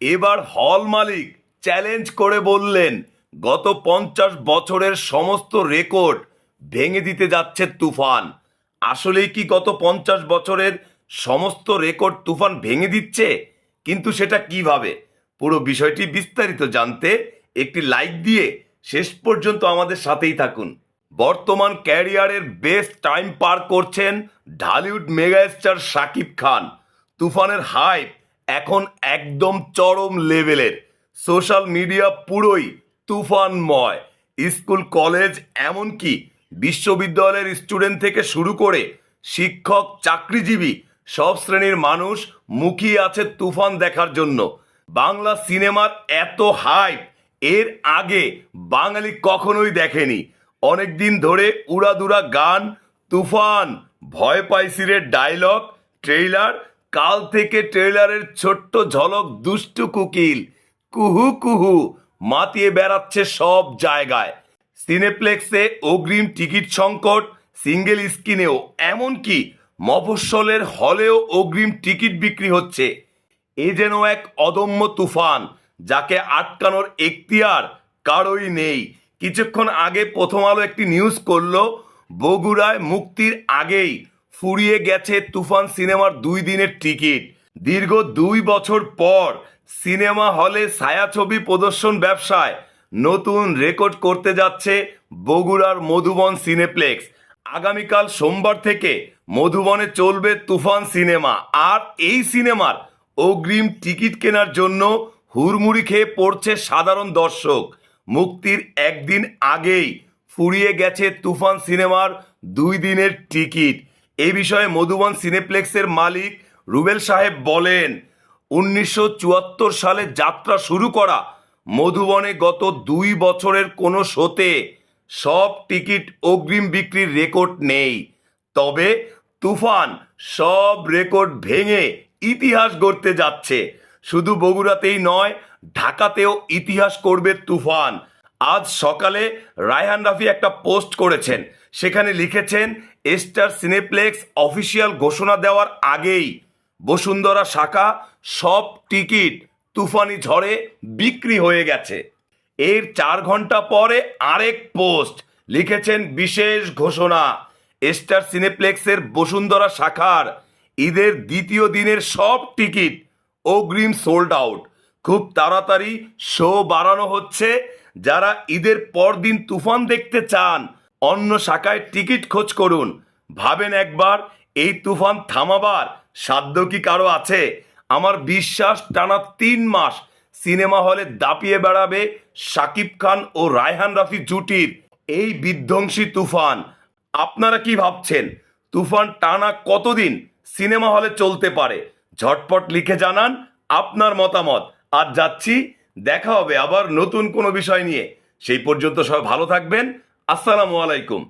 এবার হল মালিক চ্যালেঞ্জ করে বললেন, গত পঞ্চাশ বছরের সমস্ত রেকর্ড ভেঙে দিতে যাচ্ছে তুফান। আসলেই কি গত পঞ্চাশ বছরের সমস্ত রেকর্ড তুফান ভেঙে দিচ্ছে? কিন্তু সেটা কীভাবে? পুরো বিষয়টি বিস্তারিত জানতে একটি লাইক দিয়ে শেষ পর্যন্ত আমাদের সাথেই থাকুন। বর্তমান ক্যারিয়ারের বেস্ট টাইম পার করছেন ঢালিউড মেগাস্টার শাকিব খান। তুফানের হাইপ এখন একদম চরম লেভেলের। সোশ্যাল মিডিয়া পুরোই তুফানময়। স্কুল, কলেজ, এমনকি বিশ্ববিদ্যালয়ের স্টুডেন্ট থেকে শুরু করে শিক্ষক, চাকরিজীবী সব শ্রেণির মানুষ মুখিয়ে আছে তুফান দেখার জন্য। বাংলা সিনেমার এত হাইপ, এর আগে বাঙালি কখনোই দেখেনি। অনেকদিন ধরে উড়াদুরা গান, তুফান, ভয় পাইসিরে ডায়লগ, ট্রেইলার কাল থেকে ট্রেলারের ছোট্ট ঝলক দুষ্টু কুকিল, কুহু কুহু, মাতিয়ে বেড়াচ্ছে সব জায়গায়। সিনেপ্লেক্সে অগ্রিম টিকিট সংকট, সিঙ্গেল স্ক্রিনেও, এমনকি মফস্বলের হলেও অগ্রিম টিকিট বিক্রি হচ্ছে। এ যেন এক অদম্য তুফান, যাকে আটকানোর এখতিয়ার কারোই নেই। কিছুক্ষণ আগে প্রথম আলো একটি নিউজ করল, বগুড়ায় মুক্তির আগেই ফুরিয়ে গেছে তুফান সিনেমার দুই দিনের টিকিট। দীর্ঘ দুই বছর পর সিনেমা হলে ছায়াছবি প্রদর্শন ব্যবসায় নতুন রেকর্ড করতে যাচ্ছে বগুড়ার মধুবন সিনেপ্লেক্স। আগামীকাল সোমবার থেকে মধুবনে চলবে তুফান সিনেমা। আর এই সিনেমার অগ্রিম টিকিট কেনার জন্য হুড়মুড়ি খেয়ে পড়ছে সাধারণ দর্শক। মুক্তির একদিন আগেই ফুরিয়ে গেছে তুফান সিনেমার দুই দিনের টিকিট। এই বিষয়ে মধুবন সিনেপ্লেক্সের মালিক রুবেল সাহেব বলেন, উনিশশো চুয়াত্তর সালে যাত্রা শুরু করা মধুবনে গত দুই বছরের কোনো শোতে সব টিকিট অগ্রিম বিক্রির রেকর্ড নেই। তবে তুফান সব রেকর্ড ভেঙে ইতিহাস গড়তে যাচ্ছে। শুধু বগুড়াতেই নয়, ঢাকাতেও ইতিহাস করবে তুফান। আজ সকালে রায়হান রাফি একটা পোস্ট করেছেন। সেখানে লিখেছেন স্টার সিনেপ্লেক্স অফিসিয়াল ঘোষণা দেওয়ার আগেই বসুন্ধরা শাখা সব টিকিট তুফানি ঝড়ে বিক্রি হয়ে গেছে। এর চার ঘণ্টা পরে আরেক পোস্ট লিখেছেন বিশেষ ঘোষণা। স্টার সিনেপ্লেক্সের বসুন্ধরা শাখার ঈদের দ্বিতীয় দিনের সব টিকিট অগ্রিম সোল্ড আউট খুব তাড়াতাড়ি শো বাড়ানো হচ্ছে। যারা ঈদের পরদিন তুফান দেখতে চান অন্য শাখায় টিকিট খোঁজ করুন। ভাবেন একবার, এই তুফান থামাবার সাধ্য কি কারও আছে? আমার বিশ্বাস, টানা তিন মাস সিনেমা হলে দাপিয়ে বেড়াবে শাকিব খান ও রায়হান রাফি জুটির এই বিধ্বংসী তুফান। আপনারা কি ভাবছেন? তুফান টানা কতদিন সিনেমা হলে চলতে পারে? ঝটপট লিখে জানান আপনার মতামত। আর যাচ্ছি, দেখা হবে আবার নতুন কোনো বিষয় নিয়ে। সেই পর্যন্ত সবাই ভালো থাকবেন। আসসালামু আলাইকুম।